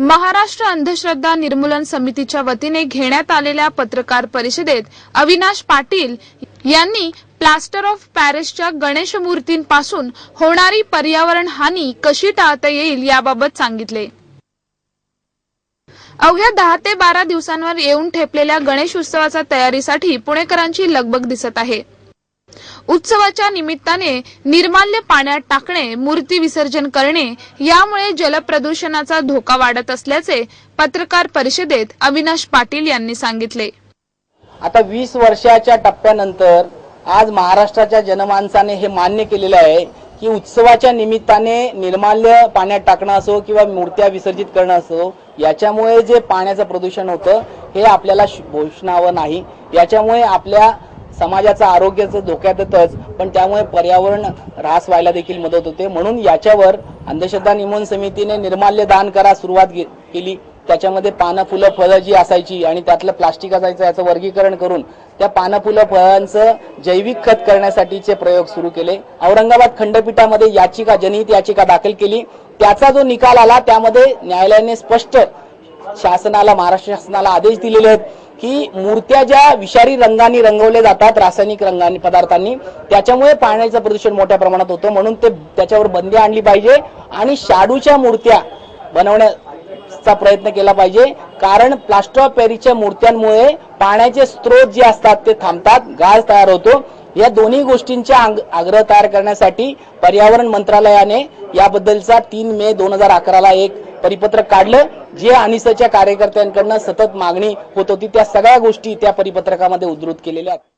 महाराष्ट्र अंधश्रद्धा निर्मूलन समितीच्या वतीने घेण्यात आलेल्या पत्रकार परिषदेत अविनाश पाटील यांनी प्लास्टर ऑफ पॅरिसच्या गणेश मूर्तींपासून होणारी पर्यावरण हानी कशी टाळता येईल याबाबत सांगितले. अवघ्या दहा ते बारा दिवसांवर येऊन ठेपलेल्या गणेश उत्सवाच्या तयारीसाठी पुणेकरांची लगबग दिसत आहे. उत्सवाच्या निमित्ताने निर्माल्य पाण्यात टाकणे मूर्ती विसर्जन करणे यामुळे जलप्रदूषणाचा धोका वाढत असल्याचे पत्रकार परिषदेत अविनाश पाटील यांनी सांगितले. आता वीस वर्षाच्या टप्प्यानंतर आज महाराष्ट्राच्या जनमानसाने हे मान्य केलेलं आहे की उत्सवाच्या निमित्ताने निर्माल्य पाण्यात टाकणं असो किंवा मूर्त्या विसर्जित करणं असो याच्यामुळे जे पाण्याचं प्रदूषण होतं हे आपल्याला भोषणावं नाही. याच्यामुळे आपल्या समाजाचं आरोग्याचं धोक्यात येतच पण त्यामुळे पर्यावरण ऱ्हास व्हायला देखील मदत होते. म्हणून याच्यावर अंधश्रद्धा निमोन समितीने निर्माल्य दान करा सुरुवात केली. त्याच्यामध्ये पानं फुलं फळं जी असायची आणि त्यातलं प्लास्टिक असायचं याचं वर्गीकरण करून त्या पानं फुलं फळांचं जैविक खत करण्यासाठीचे प्रयोग सुरू केले. औरंगाबाद खंडपीठामध्ये याचिका जनहित याचिका दाखल केली. त्याचा जो निकाल आला त्यामध्ये न्यायालयाने स्पष्ट शासनाला महाराष्ट्र शासनाला आदेश दिलेले आहेत की मूर्त्या ज्या विषारी रंगांनी रंगवल्या जातात रासायनिक रंगांनी पदार्थांनी त्याच्यामुळे पाण्याचं प्रदूषण मोठ्या प्रमाणात होतं. म्हणून ते त्याच्यावर बंदी आणली पाहिजे आणि शाडूच्या मूर्त्या बनवण्याचा प्रयत्न केला पाहिजे. कारण प्लास्टर ऑफ पॅरिसच्या मूर्त्यांमुळे पाण्याचे स्रोत जे असतात ते थांबतात गाज तयार होतो. या दोन्ही गोष्टींच्या आग्रह तयार करण्यासाठी पर्यावरण मंत्रालयाने याबद्दलचा तीन मे दोन हजार अकराला एक परिपत्रक काढलं. जे अनिसच्या कार्यकर्त्यांकडनं सतत मागणी होत होती त्या सगळ्या गोष्टी त्या परिपत्रकामध्ये उद्धृत केलेल्या आहेत.